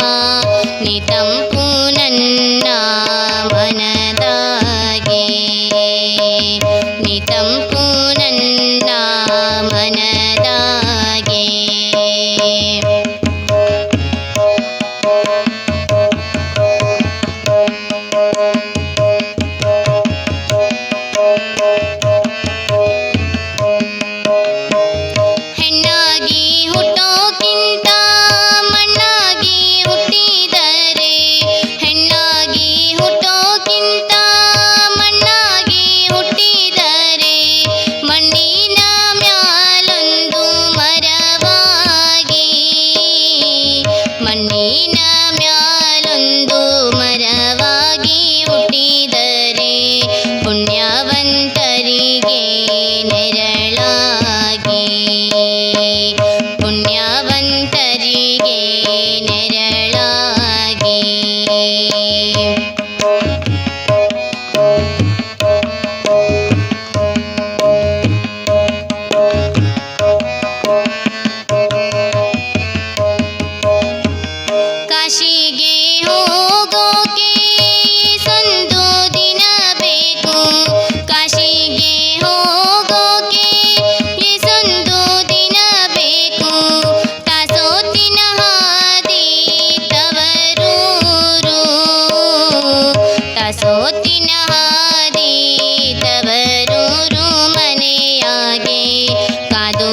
वा नितम्पूनन्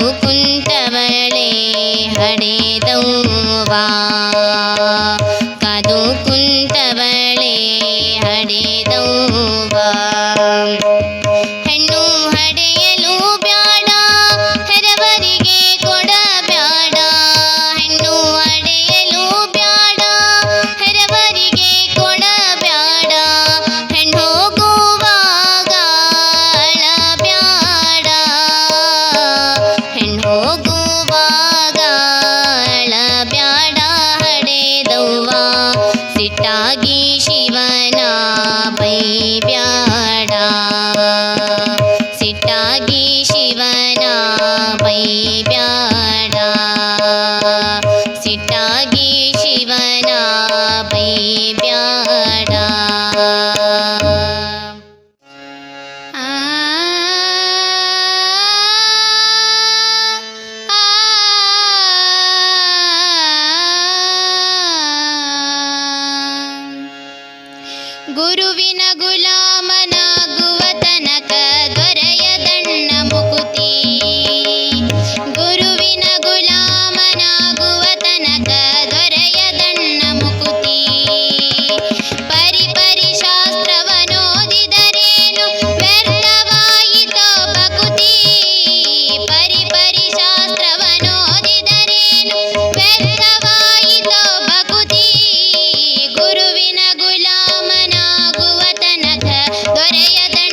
Eu tô... ಸಿಟ್ಟಾಗಿ गुरुविन गुलामन ದೊರೆಯದಣ್ಣ